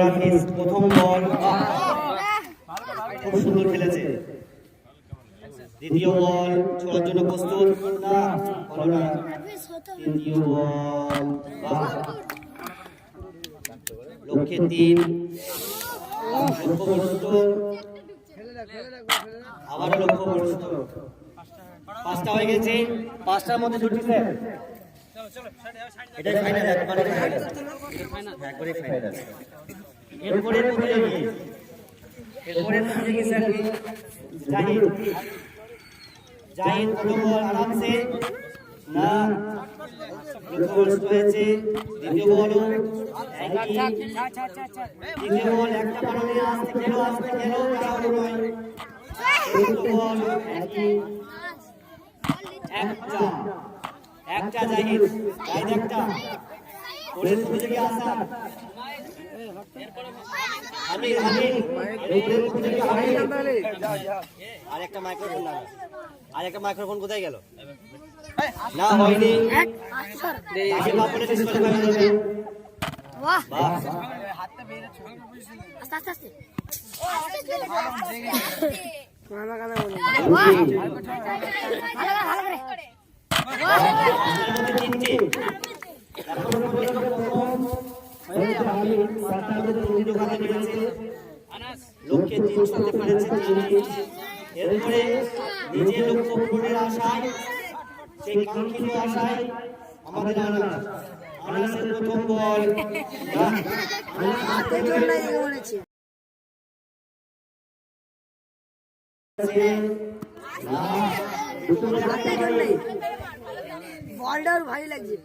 রাফিজ প্রথম বল। খুব সুন্দর খেলেছে। দ্বিতীয় বল ছোড়ার জন্য প্রস্তুত। না তৃতীয় বল। লক্ষ্যে তিন। লক্ষ্যবস্ত আবার লক্ষ্যবস্ত পাঁচটা হয়ে গেছে। পাঁচটার মধ্যে ছুটি স্যার এটাই ফাইনাল একবারে ফাইনাল একবারে ফাইনাল এরপরে প্রতিযোগী এরপরে প্রতিযোগী স্যার জাহিদ জাহিদ প্রথম বল আরামসে? না। লক্ষ্যবস্ত হয়েছে। দ্বিতীয় একই। দ্বিতীয় বল একটা কারণে আসতে খেলো আসতে খেলো নয় বল, একই। একটা। একটা জাহিদ জাহিদ একটা পরের প্রতিযোগী আসা আমির আমির পরের প্রতিযোগী আমির আরেকটা মাইক্রোফোন না আরেকটা মাইক্রোফোন কোথায় গেল? না হয়নি। হয়ে বাহ। আস্তে আস্তে। আস্তে করে ভালো করে। লক্ষ্যে তিন ছুঁতে পেরেছে তিনটি এরপরে নিজের লক্ষ্য পূরণের আশায় সেই কাঙ্ক্ষিত আশায় আমাদের আনাস আনাসের প্রথম বল বলটার ভারী লাগছে।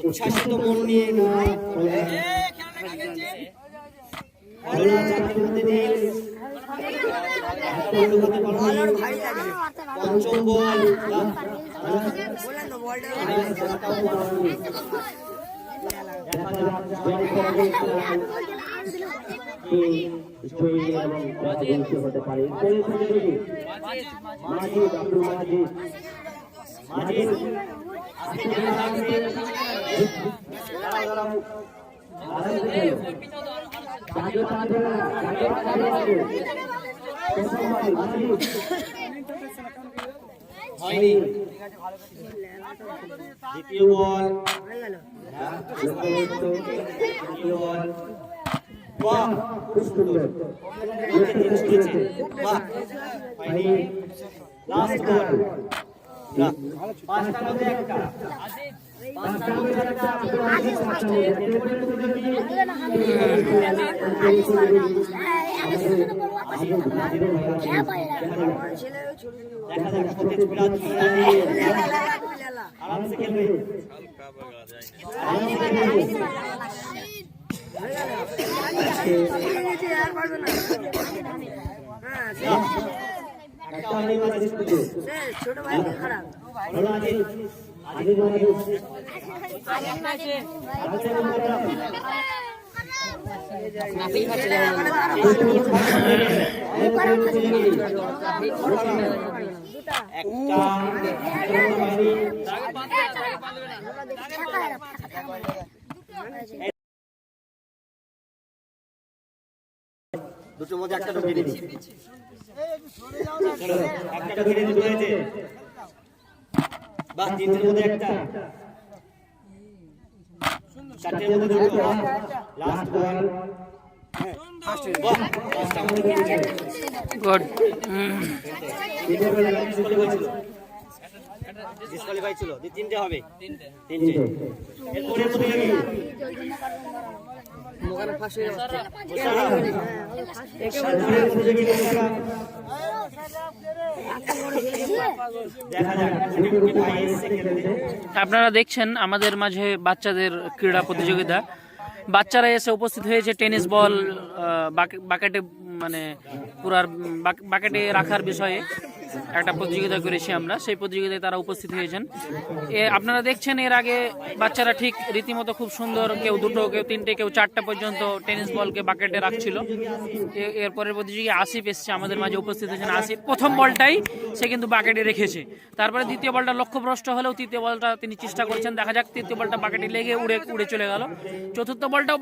উচ্ছ্বাসিত মন নিয়ে। পঞ্চম বল। জয় এবং হতে পারে। আব্দুল মাজিদ হয়নি দ্বিতীয় বল দ্বিতীয় বল বাহ খুব সুন্দর দুটো তিন ছুঁয়েছে বাহ হয়নি লাস্ট বল আরামসে খেলবে একটা হয়নি মাঝে শুধু ছোট ভাই দুটোর মধ্যে একটা ঢুকিয়ে দিচ্ছি। একটা দিতে হয়েছে বাহ তিনটের মধ্যে একটা চারটের মধ্যে দুটো লাস্ট বল গুড ডিসকোয়ালিফাই ছিল। তিনটে হবে। তিনটে। এরপরে আপনারা দেখছেন আমাদের মাঝে বাচ্চাদের ক্রীড়া প্রতিযোগিতা। বাচ্চারা এসে উপস্থিত হয়েছে টেনিস বল বাকেটে মানে পুরার বাকেটে রাখার বিষয়ে। একটা প্রতিযোগিতা করেছি আমরা। সেই প্রতিযোগিতায় তারা উপস্থিত হয়েছেন। আপনারা দেখছেন, এর আগে বাচ্চারা ঠিক রীতিমতো খুব সুন্দর কেউ দুটো, কেউ তিনটে, কেউ চারটা পর্যন্ত টেনিস বলকে বাকেটে রাখছিল। এরপরের প্রতিযোগী আসিফ এসছে, আমাদের মাঝে উপস্থিত হয়েছেন আসিফ। প্রথম বলটাই সে কিন্তু বাকেটে রেখেছে। তারপরে দ্বিতীয় বলটা লক্ষ্যভ্রষ্ট হলেও তৃতীয় বলটা তিনি চেষ্টা করছেন। দেখা যাক, তৃতীয় বলটা বাকেটে লেগে উড়ে উড়ে চলে গেল। চতুর্থ বলটাও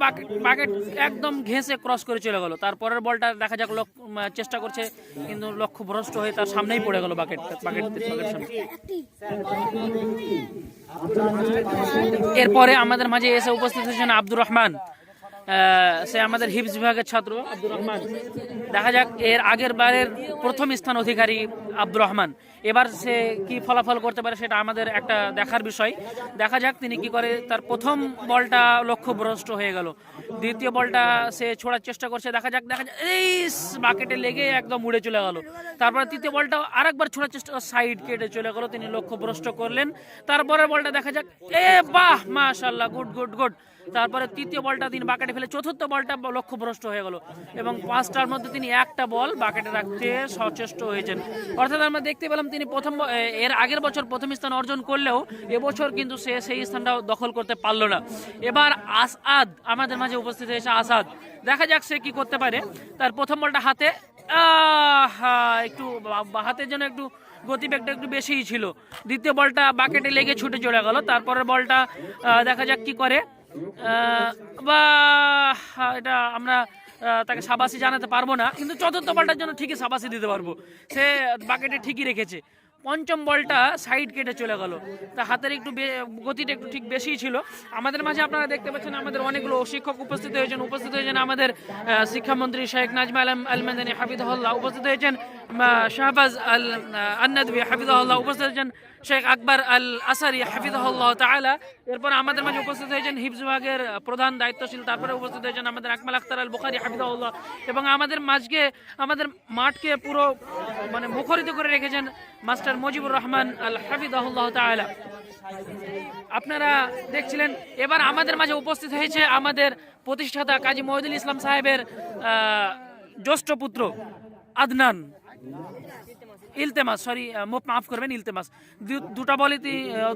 বাকেট একদম ঘেঁষে ক্রস করে চলে গেল। তারপরের বলটা দেখা যাক চেষ্টা করছে, কিন্তু লক্ষ্যভ্রষ্ট হয়ে তার সামনেই পড়ে গেল এরপরে আমাদের মাঝে এসে উপস্থিত হয়েছেন আব্দুর রহমান। সে আমাদের হিপস বিভাগের ছাত্র, আব্দুর রহমান। দেখা যাক, এর আগের বারের প্রথম স্থান অধিকারী আব্দুর রহমান। এবার সে কি ফলাফল করতে পারে সেটা আমাদের একটা দেখার বিষয়। দেখা যাক তিনি কি করে তার প্রথম বলটা লক্ষ্যভ্রষ্ট হয়ে গেল। দ্বিতীয় বলটা সে ছোড়ার চেষ্টা করছে, দেখা যাক দেখা যাক। এই বাকেটে লেগে একদম উড়ে চলে গেল। তারপরে তৃতীয় বলটা আরেকবার ছোড়ার চেষ্টা সাইড কেটে চলে গেল। তিনি লক্ষ্যভ্রষ্ট করলেন। তারপরের বলটা দেখা যাক। এ বাহ মাশাল্লাহ গুড গুড গুড। তারপরে তৃতীয় বলটা তিনি বাকেটে ফেলে, চতুর্থ বলটা লক্ষ্যভ্রষ্ট হয়ে গেল। এবং পাঁচটার মধ্যে তিনি একটা বল বাকেটে রাখতে সচেষ্ট হয়েছেন। অর্থাৎ আমরা দেখতে পেলাম তিনি প্রথম এর আগের বছর প্রথম স্থান অর্জন করলেও এবছর কিন্তু সে সেই স্থানটা দখল করতে পারল না। এবার আসাদ, আমাদের মাঝে উপস্থিত হয়েছে আসাদ। দেখা যাক সে কি করতে পারে। তার প্রথম বলটা হাতে একটু হাতের জন্য একটু গতিবেগটা একটু বেশিই ছিল। দ্বিতীয় বলটা বাকেটে লেগে ছুটে চলে গেল। তারপরের বলটা দেখা যাক কি করে। বা এটা আমরা তাকে সাবাসি জানাতে পারব না, কিন্তু চতুর্থ বলটার জন্য ঠিকই সাবাসি দিতে পারব। সে বাকেটে ঠিকই রেখেছে। পঞ্চম বলটা সাইড কেটে চলে গেল। তা হাতের একটু গতিটা একটু ঠিক বেশিই ছিল। আমাদের মাঝে আপনারা দেখতে পাচ্ছেন, আমাদের অনেকগুলো শিক্ষক উপস্থিত হয়েছেন উপস্থিত হয়েছেন আমাদের শিক্ষামন্ত্রী শেখ নাজমা আলম আলমেদানি হাফিদুল্লাহ উপস্থিত হয়েছেন। শাহবাজ আল আন্নাদবি হাফিদুল্লাহ উপস্থিত হয়েছেন শেখ আকবর আল আসারি হাফিদুল্লাহ তাআলা এরপর আমাদের মাঝে উপস্থিত হয়েছেন হিফজ বিভাগের প্রধান দায়িত্বশীল তারপরে উপস্থিত হয়েছেন আমাদের আকমাল আখতার আল বুখারি হাফিদুল্লাহ এবং আমাদের মাঝকে আমাদের মাঠকে পুরো মানে মুখরিত করে রেখেছেন মাস্টার মুজিবুর রহমান আল হাফিদুল্লাহ তাআলা আপনারা দেখছিলেন, এবার আমাদের মাঝে উপস্থিত হয়েছে আমাদের প্রতিষ্ঠাতা কাজী মহিদুল ইসলাম সাহেবের জ্যেষ্ঠ পুত্র আদনান। ইলতেমাস সরি মাফ করবেন, ইলতেমাস। দুটা বলে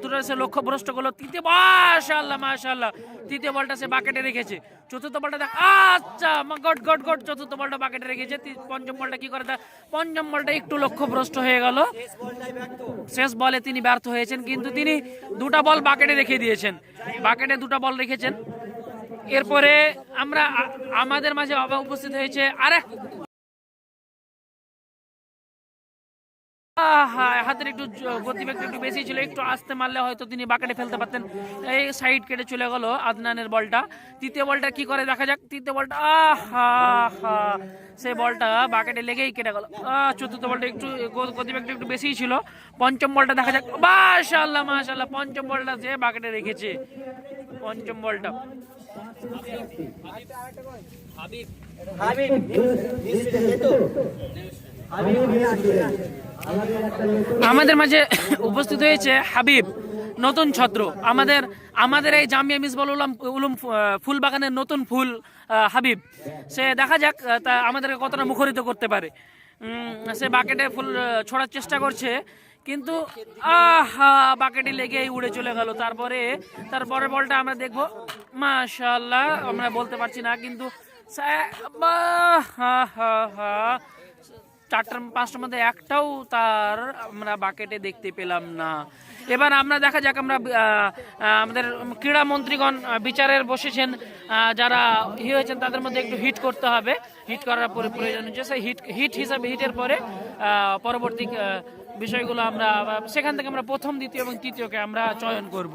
দুটো সে লক্ষ্য ভ্রষ্ট করল, তৃতীয় মাশাল্লাহ মাশাল্লাহ তৃতীয় বলটা সে বাকেটে রেখেছে। চতুর্থ বলটা দেখ আচ্ছা গট গট গট, চতুর্থ বলটা বাকেটে রেখেছে। পঞ্চম বলটা কি করে তা পঞ্চম বলটা একটু লক্ষ্য ভ্রষ্ট হয়ে গেল। শেষ বলে তিনি ব্যর্থ হয়েছেন, কিন্তু তিনি দুটা বল বাকেটে রেখে দিয়েছেন। বাকেটে দুটা বল রেখেছেন। এরপরে আমরা আমাদের মাঝে উপস্থিত হয়েছে আরেক হাতের একটু গতিবেগটা একটু বেশি ছিল, একটু আস্তে মারলে হয়তো তিনি বাকেটে ফেলতে পারতেন। এই সাইড কেটে চলে গেল আদনানের বলটা। তৃতীয় বলটা কি করে দেখা যাক? তৃতীয় বলটা, আহা, হা সেই বলটা বাকেটে লেগেই কেটে গেল। চতুর্থ বলটা একটু গতিবেগটা একটু বেশিই ছিল। পঞ্চম বলটা দেখা যাক। মাশাল্লাহ মাশাল্লাহ পঞ্চম বলটা সে বাকেটে রেখেছে। পঞ্চম বলটা। হাবিব হাবিব আমাদের মাঝে উপস্থিত হয়েছে হাবিব, নতুন ছত্র। আমাদের আমাদের এই জামিয়া মিসবাল উলাম, উলুম ফুল বাগানের নতুন ফুল হাবিব। সে দেখা যাক তা আমাদেরকে কতটা মুখরিত করতে পারে। সে বাকেটে ফুল ছোড়ার চেষ্টা করছে, কিন্তু আহা, বাকেটে লেগেই উড়ে চলে গেল। তারপরে তারপরে বলটা আমরা দেখব। মাশাল্লাহ আমরা বলতে পারছি না, কিন্তু হা হা হা। চারটার, পাঁচটার মধ্যে একটাও তার আমরা বাকেটে দেখতে পেলাম না। এবার আমরা দেখা যাক, আমরা আমাদের ক্রীড়া মন্ত্রীগণ বিচারের বসেছেন যারা ই হয়েছেন, তাদের মধ্যে একটু হিট করতে হবে। হিট করার পরে প্রয়োজন হচ্ছে, সেই হিট হিট হিসাবে, হিটের পরে পরবর্তী বিষয়গুলো আমরা সেখান থেকে আমরা প্রথম, দ্বিতীয় এবং তৃতীয়কে আমরা চয়ন করব।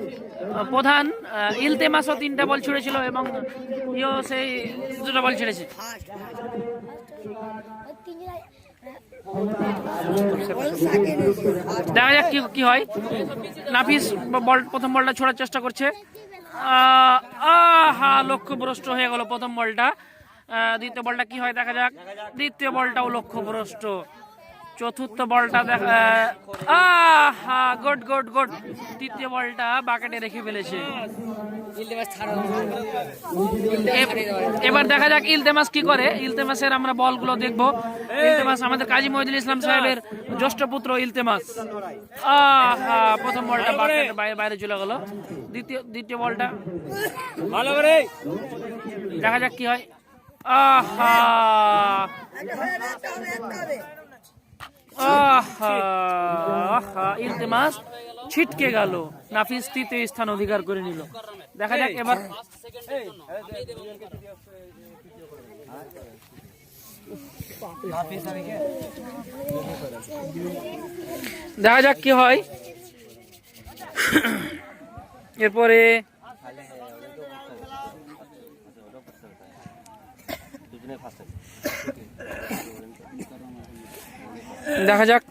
প্রধান ইলতেমাসও তিনটা বল ছুড়েছিল এবং ইও সেই দুটো বল ছেড়েছে। দেখা যাক কি হয়। নাফিস বল, প্রথম বলটা ছোড়ার চেষ্টা করছে। আহা লক্ষ্যভ্রষ্ট হয়ে গেল প্রথম বলটা। দ্বিতীয় বলটা কি হয় দেখা যাক। দ্বিতীয় বলটাও লক্ষ্যভ্রষ্ট। চতুর্থ বলটা দেখা আহা গুড গুড গুড তৃতীয় বলটা বাকেটে রেখে ফেলেছে। এবার দেখা যাক ইলতেমাস কি করে। ইলতেমাসের আমরা বলগুলো দেখব। ইলতেমাস আমাদের কাজী মহিদুল ইসলাম সাহেবের জ্যেষ্ঠ পুত্র ইলতেমাস। আহা প্রথম বলটা বাকেটের বাইরে বাইরে চলে গেল। দ্বিতীয় দ্বিতীয় বলটা। ভালো করে। দেখা যাক কি হয়। আহা। ইলতেমাস ছিটকে গেল। নাফিস তৃতীয় স্থান অধিকার করে নিল। দেখা যাক এবার দেখা যাক কি হয়। এরপরে দেখা যাক।